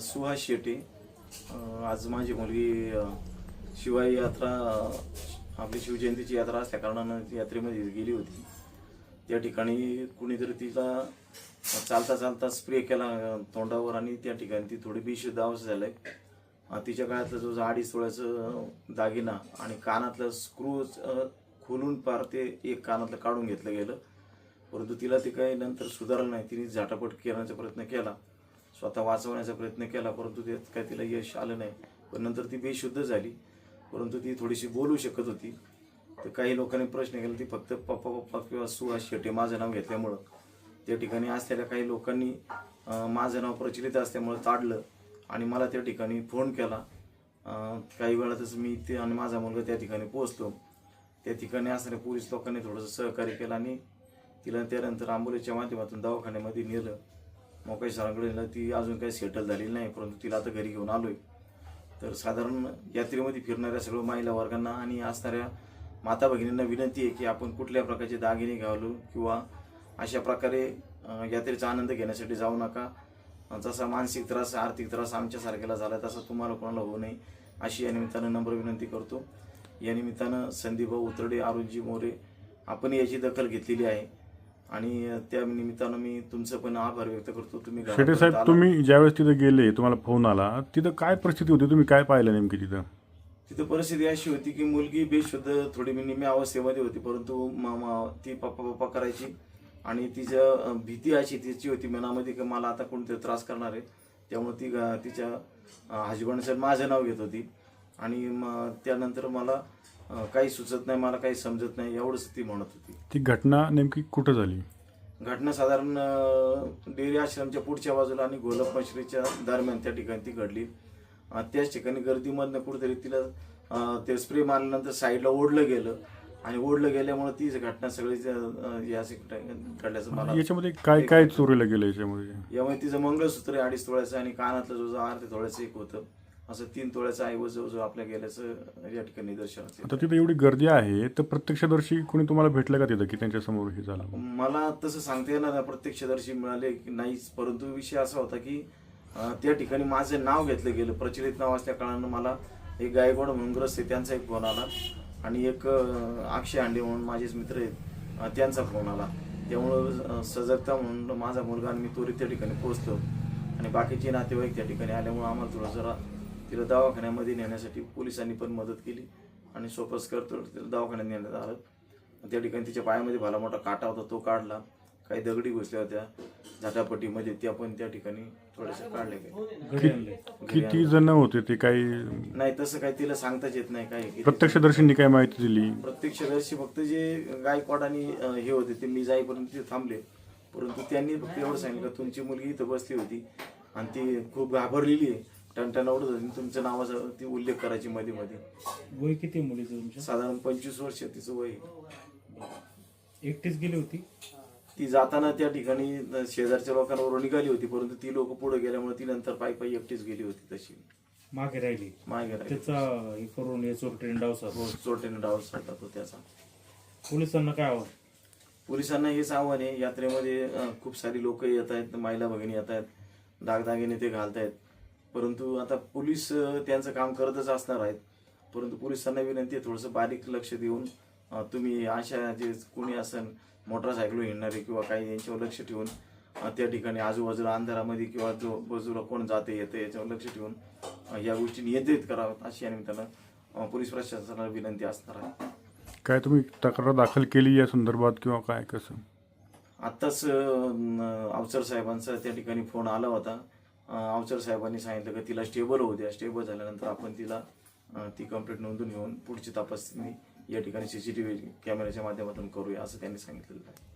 सुहास शेटे आज माझी मुलगी शिवाई यात्रा आपली शिवजयंतीची यात्रा असल्या कारणानं यात्रेमध्ये गेली होती. त्या ठिकाणी कुणीतरी तिला चालता चालता स्प्रे केला तोंडावर आणि त्या ठिकाणी ती थोडी बेशुद्ध अवस्था झालंय तिच्या काळातलं जो अडीच तोळ्याचं दागिना आणि कानातलं स्क्रू खोलून पार ते एक कानातलं काढून घेतलं गेलं. परंतु तिला ते काही नंतर सुधारलं नाही. तिने झाटापट करण्याचा प्रयत्न केला. स्वतः वाचवण्याचा प्रयत्न केला परंतु त्यात काय तिला यश आलं नाही. पण नंतर ती बेशुद्ध झाली. परंतु ती थोडीशी बोलू शकत होती. तर काही लोकांनी प्रश्न केला ती फक्त पप्पा पप्पा किंवा सुहास शेटे माझं नाव घेतल्यामुळं. त्या ठिकाणी असलेल्या काही लोकांनी माझं नाव प्रचलित असल्यामुळं ताडलं आणि मला त्या ठिकाणी फोन केला. काही वेळातच मी ते आणि माझा मुलगा त्या ठिकाणी पोहोचलो. त्या ठिकाणी असणाऱ्या पोलीस लोकांनी थोडंसं सहकार्य केलं आणि तिला त्यानंतर आंबोलीच्या माध्यमातून दवाखान्यामध्ये नेलं. मोकाई सरांकडे ती अजून काही सेटल झालेली नाही परंतु तिला आता घरी घेऊन आलोय. तर साधारण यात्रेमध्ये फिरणाऱ्या सर्व महिला वर्गांना आणि असणाऱ्या माता भगिनींना विनंती आहे की आपण कुठल्या प्रकारचे दागिने घालू किंवा अशा प्रकारे यात्रेचा आनंद घेण्यासाठी जाऊ नका. जसा मानसिक त्रास आर्थिक त्रास आमच्यासारख्याला झाला तसा तुम्हाला कोणाला होऊ नये अशी या निमित्तानं नम्र विनंती करतो. या निमित्तानं संदीपभाऊ उतरडे अरुणजी मोरे आपण याची दखल घेतलेली आहे. आणि त्या निमित्तानं मी तुमचं पण आभार व्यक्त करतो. तुम्ही शेटे घरापर्यंत साहेब. तुम्ही ज्यावेळेस तिथे गेले तुम्हाला फोन आला तिथं काय परिस्थिती होती? तुम्ही काय पाहिलं नेमकी तिथं? तिथं परिस्थिती अशी होती की मुलगी बेशुद्ध थोडी मी निम्या अवस्थेमध्ये होती परंतु म- म- ती पप्पा पप्पा करायची. आणि तिचं अं, भीती अशी तिची होती मनामध्ये की मला आता कोणतरी त्रास करणार आहे. त्यामुळे ती ग- तिच्या हजबंड माझं नाव घेत होती. आणि म- त्यानंतर मला काही सुचत नाही मला काही समजत नाही एवढंच ती म्हणत होती. ती घटना नेमकी कुठं झाली? घटना साधारण डेअरी आश्रमच्या पुढच्या बाजूला आणि गोलप मशरीच्या दरम्यान त्या ठिकाणी ती घडली. त्याच ठिकाणी गर्दीमधनं कुठेतरी तिला ते स्प्रे मारल्यानंतर साईडला ओढलं गेलं आणि ओढलं गेल्यामुळे तीच घटना सगळी घडल्याचं मला याच्यामध्ये काय काय चोरीला गेलं याच्यामध्ये? यामुळे तिचं मंगळसूत्र आहे अडीच तोळ्याचं आणि कानातलं जो जो अर्ध्या तोळ्याचं एक होतं. असं तीन तोळ्याचं ऐवज जो आपल्या गेल्याचं या ठिकाणी निदर्शनास येतं. आता तिथं एवढी गर्दी आहे तर प्रत्यक्षदर्शी कोणी तुम्हाला भेटलं का तिथं की त्यांच्यासमोर हे झालं? मला तसं सांगता येणार नाही प्रत्यक्षदर्शी मिळाले की नाहीच. परंतु विषय असा होता की अं, त्या ठिकाणी माझं नाव घेतलं गेलं. प्रचलित नाव असल्या कारणानं मला एक गायकवाड म्हणून ग्रस्त आहे त्यांचा एक फोन आला. आणि एक अं, अक्षय हांडे म्हणून माझेच मित्र आहेत अं, त्यांचा फोन आला. त्यामुळं अं, सजगता म्हणून माझा मुलगा आणि मी त्वरित त्या ठिकाणी पोहोचलो. आणि बाकीचे नातेवाईक त्या ठिकाणी आल्यामुळे आम्हाला थोडं जरा तिला दवाखान्यामध्ये नेण्यासाठी पोलिसांनी पण मदत केली आणि सोपस करतो तिला दवाखान्यात नेण्यात आलं. त्या ठिकाणी तिच्या पायामध्ये भला मोठा काटा होता तो काढला. काही दगडी घुसल्या होत्या. झाटापट्टीमध्ये त्या पण त्या ठिकाणी थोड्याशा काढल्या गेल्या. किती जण होते ते काही नाही तसं काही तिला सांगताच येत नाही किती- प्रत्यक्षदर्शींनी काय माहिती दिली? प्रत्यक्षदर्शी फक्त जे गायकवाड आणि हे होते ते मी जाईपर्यंत तिथे थांबले. परंतु त्यांनी फक्त एवढं सांगितलं तुमची मुलगी इथं बसली होती आणि ती खूप घाबरलेली आहे. टणटण आवडत होती. तुमच्या नावाचा ती उल्लेख करायची मध्ये मध्ये. वय किती आहे मुलीचं तुमच्या? साधारण पंचवीस वर्ष तिचं वय. आहे. एकटीच गेली होती? ती जाताना त्या ठिकाणी शेजारच्या लोकांबरोबर निघाली होती परंतु ती लोक पुढे गेल्यामुळे ती नंतर पायी पायी एकटीच गेली होती तशी. मागे राहिली. मागे राहिली. त्याचा हे करून हे चोरटेन डाव हो चोरट्याने डाव साधला तो त्याचा. पोलिसांना काय आव्हान? पोलिसांना हेच आव्हान आहे यात्रेमध्ये अं, खूप सारी लोक येत आहेत महिला भगिनी येत आहेत दागदागिने ते घालतायत. परंतु आता पोलीस त्यांचं काम करतच असणार आहेत. परंतु पोलिसांना विनंती आहे थोडंसं बारीक लक्ष देऊन तुम्ही अशा जे कोणी असन मोटरसायकल हिंडणारे किंवा काही यांच्यावर लक्ष ठेवून त्या ठिकाणी आजूबाजूला अंधारामध्ये किंवा जो बाजूला कोण जाते येते याच्यावर लक्ष ठेवून या गोष्टी नियंत्रित कराव्यात अशी या निमित्तानं पोलीस प्रशासनाला विनंती असणार आहे. काय तुम्ही तक्रार दाखल केली या संदर्भात किंवा काय कसं? आत्ताच अं, अवचर साहेबांचा त्या ठिकाणी फोन आला होता. अं, साहेबांनी सांगितलं की तिला स्टेबल होऊ द्या. स्टेबल झाल्यानंतर आपण तिला ती कंप्लेंट नोंदून घेऊन पुढची तपासणी या ठिकाणी सी सी टी व्ही कॅमेऱ्याच्या माध्यमातून करूया असं त्यांनी सांगितलेलं आहे.